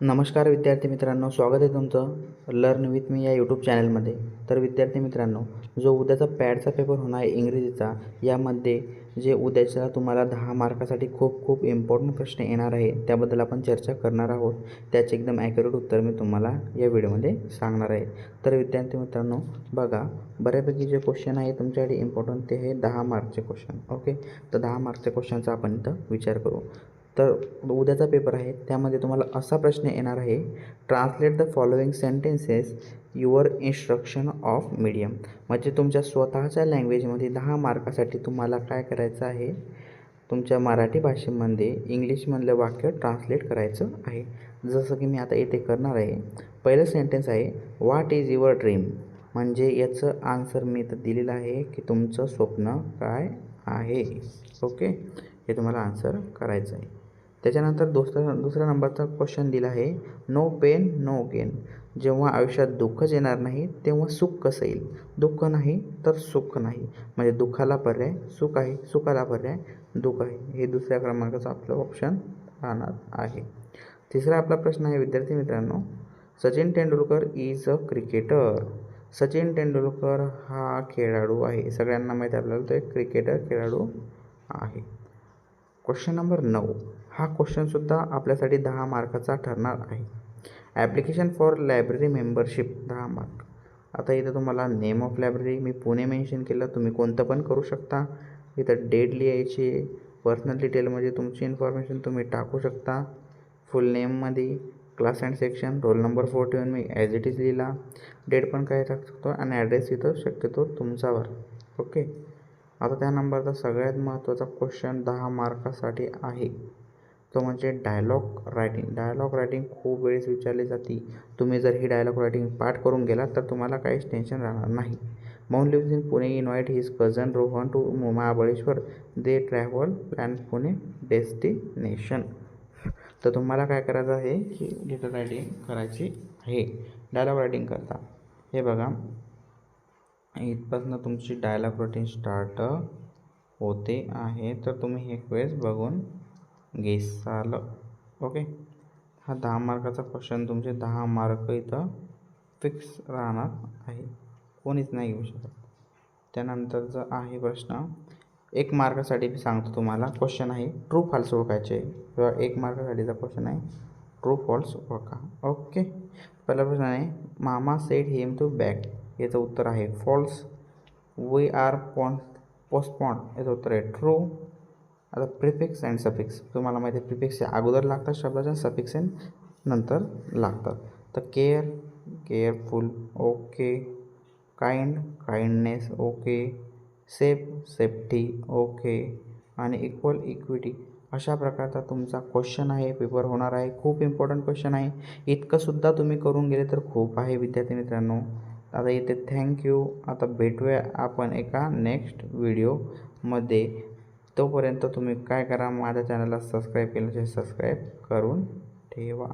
नमस्कार विद्यार्थी मित्रांनो स्वागत आहे तुमचं लर्न विथ मी या यूट्यूब चॅनलमध्ये तर विद्यार्थी मित्रांनो जो उद्याचा पॅडचा पेपर होणार आहे इंग्रजीचा यामध्ये जे उद्याच्या तुम्हाला दहा मार्कासाठी खूप खूप इम्पॉर्टंट प्रश्न येणार आहे त्याबद्दल आपण चर्चा करणार आहोत. त्याचे एकदम ॲक्युरेट उत्तर मी तुम्हाला या व्हिडिओमध्ये सांगणार आहे. तर विद्यार्थी मित्रांनो बघा बऱ्यापैकी जे क्वेश्चन आहे तुमच्यासाठी इम्पॉर्टंट ते हे दहा मार्कचे क्वेश्चन ओके तर दहा मार्कच्या क्वेश्चनचा आपण इथं विचार करू. तर उद्याचा पेपर आहे त्यामध्ये तुम्हाला असा प्रश्न येणार आहे. Translate the following sentences your instruction of medium. म्हणजे तुमच्या स्वतःच्या लँग्वेजमध्ये दहा मार्कासाठी तुम्हाला काय करायचं आहे? तुमच्या मराठी भाषेमध्ये इंग्लिशमधलं वाक्य ट्रान्सलेट करायचं आहे. जसं की मी आता इथे करणार आहे. पहिलं सेंटेन्स आहे व्हॉट इज युअर ड्रीम म्हणजे याचं आन्सर मी इथं दिलेलं आहे की तुमचं स्वप्न काय आहे. ओके? हे तुम्हाला आन्सर करायचं आहे. त्याच्यानंतर दुसरा दुसऱ्या नंबरचा क्वेश्चन दिला आहे. नो पेन नो गेन जेव्हा आयुष्यात दुःखच येणार नाही तेव्हा सुख कसं येईल? दुःख नाही तर सुख नाही. म्हणजे दुःखाला पर्याय सुख आहे सुखाला पर्याय दुःख आहे. हे दुसऱ्या क्रमांकाचं आपलं ऑप्शन राहणार आहे. तिसरा आपला प्रश्न आहे विद्यार्थी मित्रांनो. Sachin Tendulkar is a cricketer Sachin Tendulkar हा खेळाडू आहे. सगळ्यांना माहिती आपल्याला तो एक क्रिकेटर खेळाडू आहे. क्वेश्चन नंबर नऊ. हा क्वेश्चनसुद्धा आपल्यासाठी दहा मार्काचा ठरणार आहे. ॲप्लिकेशन फॉर लायब्ररी मेंबरशिप दहा मार्क आता इथं तुम्हाला नेम ऑफ लायब्ररी मी पुणे मेन्शन केलं तुम्ही कोणतं पण करू शकता. इथं डेट लिहायची पर्सनल डिटेलमध्ये तुमची इन्फॉर्मेशन तुम्ही टाकू शकता. Full नेममध्ये class and section roll number forty one me as it is लिहिला. डेट पण काय टाकू शकतो आणि ॲड्रेस इथं शक्यतो तुमच्यावर. ओके आता त्या नंबरचा सगळ्यात महत्त्वाचा क्वेश्चन दहा मार्कासाठी आहे. तो म्हणजे डायलॉग रायटिंग डायलॉग रायटिंग खूप वेळेस विचारली जाते. तुम्ही जर ही डायलॉग रायटिंग पाठ करून गेलात तर तुम्हाला काहीच टेन्शन राहणार नाही. Mount lives in Pune invite his cousin Rohan to Mahabaleshwar the travel plan Pune destination तर तुम्हाला काय करायचं आहे? की लिटर रायटिंग करायची आहे. डायलॉग रायटिंग करता. हे बघा. इथपासनं तुमची डायलॉग रायटिंग स्टार्ट होते आहे. तर तुम्ही एक वेळेस बघून घेसाल. ओके हा दहा मार्काचा क्वेश्चन तुमचे दहा मार्क इथं फिक्स राहणार आहे. कोणीच नाही घेऊ शकत. त्यानंतरचा आहे प्रश्न एक मार्कासाठी मी सांगतो तुम्हाला क्वेश्चन आहे ट्रू फॉल्स ओळखायचे. किंवा एक मार्कासाठीचा क्वेश्चन आहे ट्रू फॉल्स ओळखा. ओके पहिला प्रश्न आहे मामा सेट हिम टू बॅक याचं उत्तर आहे. False we are pawn postponed याचं उत्तर आहे. ट्रू आता प्रिफिक्स अँड सफिक्स तुम्हाला माहिती आहे प्रिफिक्स अगोदर लागतात शब्दाच्या सफिक्स नंतर लागतात. तर care careful okay kind kindness okay safe safety okay आणि इक्वल इक्विटी अशा प्रकारचा तुमचा क्वेश्चन आहे पेपर होणार आहे. खूप इम्पॉर्टंट क्वेश्चन आहे. इतकंसुद्धा तुम्ही करून गेले तर खूप आहे विद्यार्थी मित्रांनो. आता इथे थँक्यू आता भेटूया आपण एका नेक्स्ट व्हिडिओमध्ये तोपर्यंत तुम्ही काय करा माझ्या चॅनलला सबस्क्राईब केल्याचे सबस्क्राईब करून ठेवा.